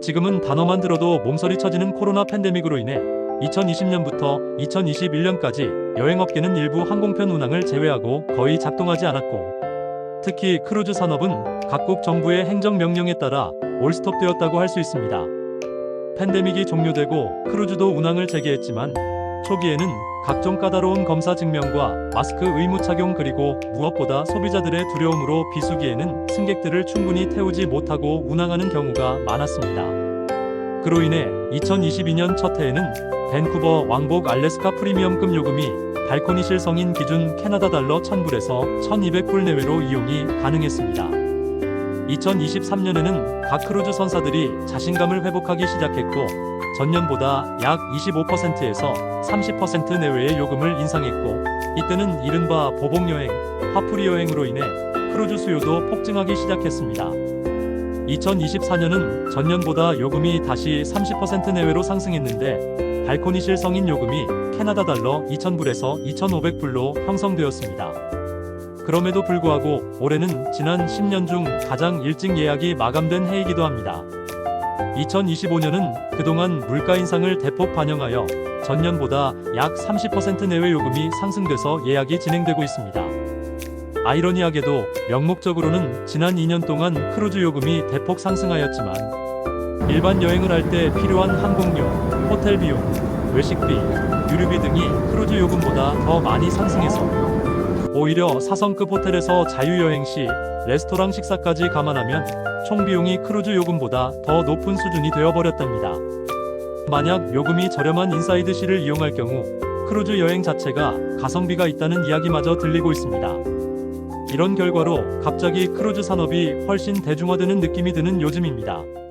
지금은 단어만 들어도 몸서리 쳐지는 코로나 팬데믹으로 인해 2020년부터 2021년까지 여행업계는 일부 항공편 운항을 제외하고 거의 작동하지 않았고 특히 크루즈 산업은 각국 정부의 행정명령에 따라 올스톱되었다고 할 수 있습니다. 팬데믹이 종료되고 크루즈도 운항을 재개했지만 초기에는 각종 까다로운 검사 증명과 마스크 의무 착용 그리고 무엇보다 소비자들의 두려움으로 비수기에는 승객들을 충분히 태우지 못하고 운항하는 경우가 많았습니다. 그로 인해 2022년 첫 해에는 밴쿠버 왕복 알래스카 프리미엄급 요금이 발코니실 성인 기준 캐나다 달러 1000불에서 1200불 내외로 이용이 가능했습니다. 2023년에는 각 크루즈 선사들이 자신감을 회복하기 시작했고 전년보다 약 25%에서 30% 내외의 요금을 인상했고 이때는 이른바 보복 여행, 화풀이 여행으로 인해 크루즈 수요도 폭증하기 시작했습니다. 2024년은 전년보다 요금이 다시 30% 내외로 상승했는데 발코니실 성인 요금이 캐나다 달러 2,000불에서 2,500불로 형성되었습니다. 그럼에도 불구하고 올해는 지난 10년 중 가장 일찍 예약이 마감된 해이기도 합니다. 2025년은 그동안 물가 인상을 대폭 반영하여 전년보다 약 30% 내외 요금이 상승돼서 예약이 진행되고 있습니다. 아이러니하게도 명목적으로는 지난 2년 동안 크루즈 요금이 대폭 상승하였지만 일반 여행을 할 때 필요한 항공료, 호텔 비용, 외식비, 유류비 등이 크루즈 요금보다 더 많이 상승해서 오히려 4성급 호텔에서 자유여행 시 레스토랑 식사까지 감안하면 총 비용이 크루즈 요금보다 더 높은 수준이 되어버렸답니다. 만약 요금이 저렴한 인사이드실을 이용할 경우 크루즈 여행 자체가 가성비가 있다는 이야기마저 들리고 있습니다. 이런 결과로 갑자기 크루즈 산업이 훨씬 대중화되는 느낌이 드는 요즘입니다.